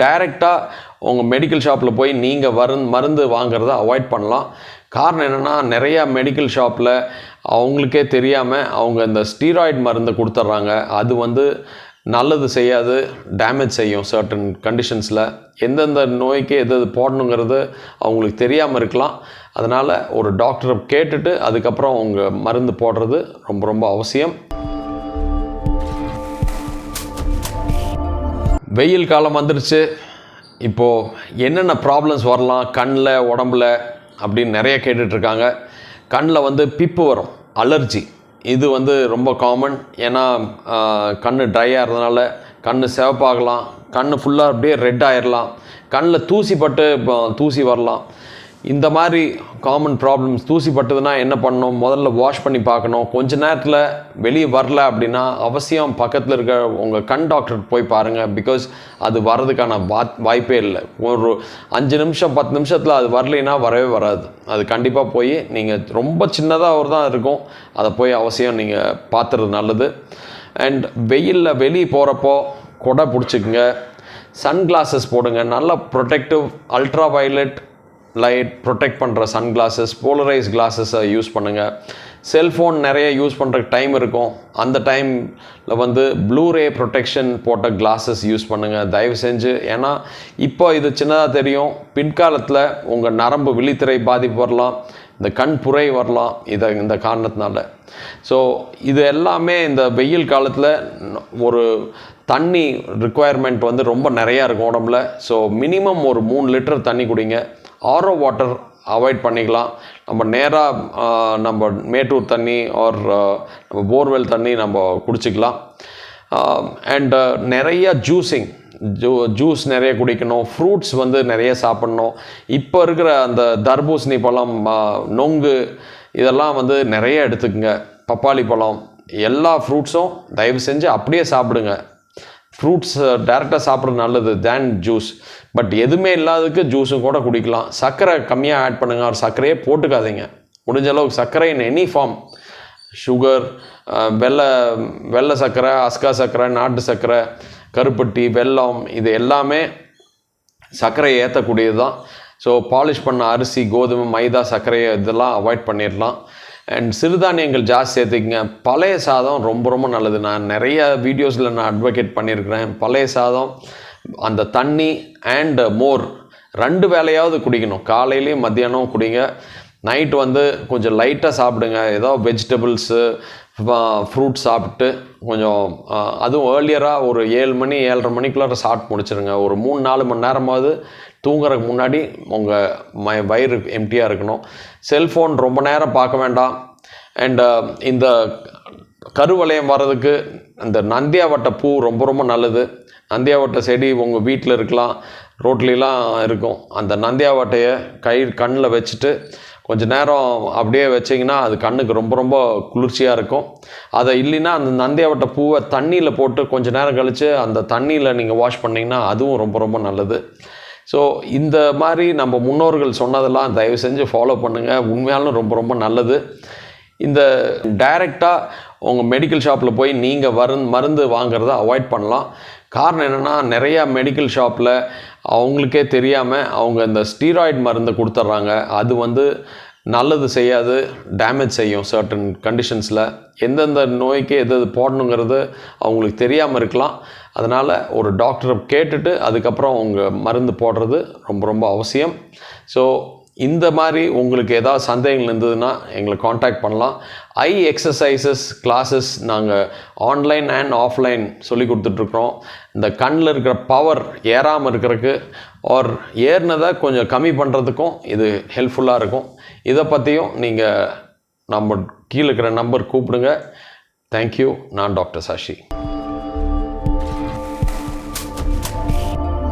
டைரெக்டாக உங்கள் மெடிக்கல் ஷாப்பில் போய் நீங்கள் வரு மருந்து வாங்குறத அவாய்ட் பண்ணலாம். காரணம் என்னென்னா நிறையா மெடிக்கல் ஷாப்பில் அவங்களுக்கே தெரியாமல் அவங்க இந்த ஸ்டீராய்டு மருந்து கொடுத்துட்றாங்க அது வந்து நல்லது செய்யாது டேமேஜ் செய்யும் சர்டன் கண்டிஷன்ஸில் எந்தெந்த நோய்க்கு எது எது போடணுங்கிறது அவங்களுக்கு தெரியாமல் இருக்கலாம். அதனால் ஒரு டாக்டரை கேட்டுட்டு அதுக்கப்புறம் அவங்க மருந்து போடுறது ரொம்ப ரொம்ப அவசியம். வெயில் காலம் வந்துருச்சு. இப்போது என்னென்ன ப்ராப்ளம்ஸ் வரலாம்? கண்ணில் உடம்புல அப்படின்னு நிறைய கேட்டுட்ருக்காங்க. கண்ணில் வந்து பிப்பு வரும். அலர்ஜி இது வந்து ரொம்ப காமன் ஏன்னா கண் ட்ரையாக இருந்தனால கண் சிவப்பாகலாம். கண் ஃபுல்லாக அப்படியே ரெட் ஆயிடலாம் கண்ணில் தூசி பட்டு இப்போ தூசி வரலாம். இந்த மாதிரி காமன் ப்ராப்ளம்ஸ் தூசி பட்டதுன்னா என்ன பண்ணணும்? முதல்ல வாஷ் பண்ணி பார்க்கணும். கொஞ்ச நேரத்தில் வெளியே வரல அப்படின்னா அவசியம் பக்கத்தில் இருக்க உங்கள் கண் டாக்டர் போய் பாருங்கள் பிகாஸ் அது வர்றதுக்கான வா வாய்ப்பே இல்லை. ஒரு அஞ்சு நிமிஷம் பத்து நிமிஷத்தில் அது வரலைன்னா வரவே வராது. அது கண்டிப்பாக போய் நீங்கள் ரொம்ப சின்னதாக ஒரு தான் இருக்கும். அதை போய் அவசியம் நீங்கள் பார்த்துறது நல்லது. அண்ட் வெயிலில் வெளியே போகிறப்போ கொடை பிடிச்சிக்குங்க. சன் கிளாஸஸ் போடுங்க. நல்ல protective ultra violet light protect பண்ணுற சன் கிளாஸஸ் போலரைஸ் கிளாஸஸை யூஸ் பண்ணுங்கள் செல்ஃபோன் நிறைய யூஸ் பண்ணுறக்கு டைம் இருக்கும். அந்த டைமில் வந்து ப்ளூரே ப்ரொடெக்ஷன் போட்ட கிளாஸஸ் யூஸ் பண்ணுங்கள் தயவு செஞ்சு. ஏன்னா இப்போ இது சின்னதாக தெரியும். பின்காலத்தில் உங்கள் நரம்பு விழித்திரை பாதிப்பு வரலாம். இந்த கண் புரை வரலாம். இதை இந்த காரணத்தினால. ஸோ இது எல்லாமே இந்த வெயில் காலத்தில் ஒரு தண்ணி ரிக்குவயர்மெண்ட் வந்து ரொம்ப நிறையா இருக்கும் உடம்புல. ஸோ மினிமம் ஒரு மூணு லிட்டர் தண்ணி குடிங்க. ஆரோ வாட்டர் அவாய்ட் பண்ணிக்கலாம். நம்ம நேராக நம்ம மேட்டூர் தண்ணி ஆர் நம்ம போர்வெல் தண்ணி நம்ம குடிச்சிக்கலாம். அண்டு நிறைய ஜூஸிங் ஜூ ஜூஸ் நிறைய குடிக்கணும். ஃப்ரூட்ஸ் வந்து நிறைய சாப்பிட்ணும். இப்போ இருக்கிற அந்த தர்பூசணி பழம் நொங்கு இதெல்லாம் வந்து நிறைய எடுத்துக்கங்க. பப்பாளி பழம் எல்லா ஃப்ரூட்ஸும் தயவு செஞ்சு அப்படியே சாப்பிடுங்க. ஃப்ரூட்ஸ் டேரெக்டாக சாப்பிட்றது நல்லது தேன் ஜூஸ் பட் எதுவுமே இல்லாததுக்கு ஜூஸும் கூட குடிக்கலாம். சர்க்கரை கம்மியாக ஆட் பண்ணுங்கள் ஒரு சர்க்கரையே போட்டுக்காதீங்க. முடிஞ்ச அளவுக்கு சர்க்கரை இன் எனி ஃபார்ம் சுகர் வெள்ளை வெள்ளை சர்க்கரை அஸ்கா சர்க்கரை நாட்டு சர்க்கரை கருப்பட்டி வெல்லம் இது எல்லாமே சர்க்கரையை ஏற்றக்கூடியது தான் ஸோ பாலிஷ் பண்ண அரிசி கோதுமை மைதா சர்க்கரையை இதெல்லாம் அவாய்ட் பண்ணிடலாம். அண்ட் சிறுதானியங்கள் ஜாஸ்தி சேர்த்துக்கங்க. பழைய சாதம் ரொம்ப ரொம்ப நல்லது. நான் நிறைய வீடியோஸில் நான் அட்வொகேட் பண்ணியிருக்கிறேன். பழைய சாதம் அந்த தண்ணி அண்ட் மோர் ரெண்டு வேளையாவது குடிக்கணும். காலையிலையும் மத்தியானம் குடிங்க. நைட் வந்து கொஞ்சம் லைட்டாக சாப்பிடுங்க. ஏதோ வெஜிடபிள்ஸு ஃப்ரூட் சாப்பிட்டு கொஞ்சம் அதுவும் ஏர்லியராக ஒரு ஏழு மணி ஏழரை மணிக்குள்ளார சாப்பிட்டு முடிச்சிருங்க. ஒரு மூணு நாலு மணி நேரமாவது தூங்குறதுக்கு முன்னாடி உங்கள் ம வயிறு எம்டியாக இருக்கணும். செல்ஃபோன் ரொம்ப நேரம் பார்க்க வேண்டாம். அண்டு uh, இந்த கருவளையம் வர்றதுக்கு இந்த நந்தியாவட்ட பூ ரொம்ப ரொம்ப நல்லது. நந்தியாவட்ட செடி உங்கள் வீட்டில் இருக்கலாம் ரோட்லலாம் இருக்கும். அந்த நந்தியாவட்டையை கை கண்ணில் வச்சுட்டு கொஞ்சம் நேரம் அப்படியே வச்சிங்கன்னா அது கண்ணுக்கு ரொம்ப ரொம்ப குளிர்ச்சியாக இருக்கும். அதை இல்லைன்னா அந்த நந்தியாவட்ட பூவை தண்ணியில் போட்டு கொஞ்சம் நேரம் கழித்து அந்த தண்ணியில் நீங்கள் வாஷ் பண்ணிங்கன்னா அதுவும் ரொம்ப ரொம்ப நல்லது. ஸோ இந்த மாதிரி நம்ம முன்னோர்கள் சொன்னதெல்லாம் தயவு செஞ்சு ஃபாலோ பண்ணுங்கள் உண்மையாலும் ரொம்ப ரொம்ப நல்லது. இந்த டைரெக்டாக உங்கள் மெடிக்கல் ஷாப்பில் போய் நீங்கள் வரு மருந்து வாங்குறத அவாய்ட் பண்ணலாம். காரணம் என்னென்னா நிறையா மெடிக்கல் ஷாப்பில் அவங்களுக்கே தெரியாமல் அவங்க இந்த ஸ்டீராய்டு மருந்து கொடுத்துட்றாங்க அது வந்து நல்லது செய்யாது டேமேஜ் செய்யும் சர்டன் கண்டிஷன்ஸில் எந்தெந்த நோய்க்கு எது எது போடணுங்கிறது அவங்களுக்கு தெரியாமல் இருக்கலாம். அதனால் ஒரு டாக்டரை கேட்டுட்டு அதுக்கப்புறம் அவங்க மருந்து போடுறது ரொம்ப ரொம்ப அவசியம். ஸோ இந்த மாதிரி உங்களுக்கு ஏதாவது சந்தேகங்கள் இருந்ததுன்னா எங்களை காண்டாக்ட் பண்ணலாம். ஐ எக்ஸசைசஸ் கிளாஸஸ் நாங்கள் ஆன்லைன் அண்ட் ஆஃப்லைன் சொல்லி கொடுத்துட்ருக்குறோம் இந்த கண்ணில் இருக்கிற பவர் ஏறாமல் இருக்கிறதுக்கு ஆர் ஏறினதை கொஞ்சம் கம்மி பண்ணுறதுக்கும் இது ஹெல்ப்ஃபுல்லாக இருக்கும். இதை பற்றியும் நீங்கள் நம்ம கீழே இருக்கிற நம்பர் கூப்பிடுங்க. தேங்க்யூ நான் டாக்டர் சாஷி